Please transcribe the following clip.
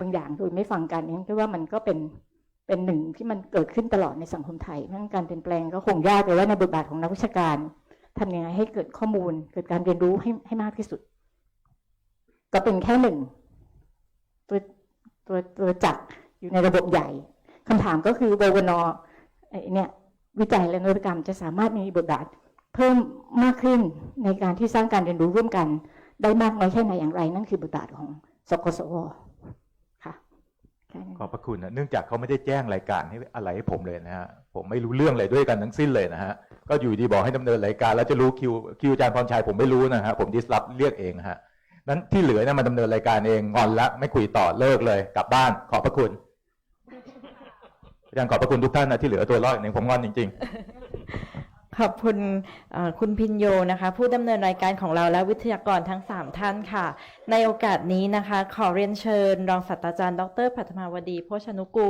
บางอย่างโดยไม่ฟังกันนี่คิดว่ามันก็เป็นเป็นหนึ่งที่มันเกิดขึ้นตลอดในสังคมไทยเพราะการเปลี่ยนแปลงก็คงยากแต่ว่าในบทบาทของนักวิชาการทำยังไงให้เกิดข้อมูล เกิดการเรียนรู้ให้ให้มากที่สุด ก็เป็นแค่หนึ่งตัวตัวตัวจักอยู่ในระบบใหญ่คำถามก็คือววนไอเนี่ยวิจัยและนวัตกรรมจะสามารถมีบทบาทเพิ่มมากขึ้นในการที่สร้างการเรียนรู้ร่วมกัน ได้มากน้อยแค่ไหนอย่างไร นั่นคือบทบาทของสกสว ขอบพระคุณนะเนื่องจากเขาไม่ได้แจ้งรายการให้อะไรให้ผมเลยนะฮะผมไม่รู้เรื่องอะไรด้วยกันทั้งสิ้นเลยนะฮะก็อยู่ดีบอกให้ดำเนินรายการแล้วจะรู้คิวคิวอาจารย์พรชัยผมไม่รู้นะฮะผมดิสรับเรียกเองฮะนั้นที่เหลือเนี่ยมาดำเนินรายการเองงอนละไม่คุยต่อเลิกเลยกลับบ้าน ขอบพระคุณอาจารย์ขอบพระคุณทุกท่านนะที่เหลือตัวรอดหนึ่งผมงอนจริง ๆ ขอบคุณคุณพินโยนะคะ ผู้ดำเนินรายการของเราและวิทยากรทั้ง 3 ท่านค่ะ ในโอกาสนี้นะคะ ขอเรียนเชิญ รองศาสตราจารย์ ดร ปัทมาวดี โภชนุกูล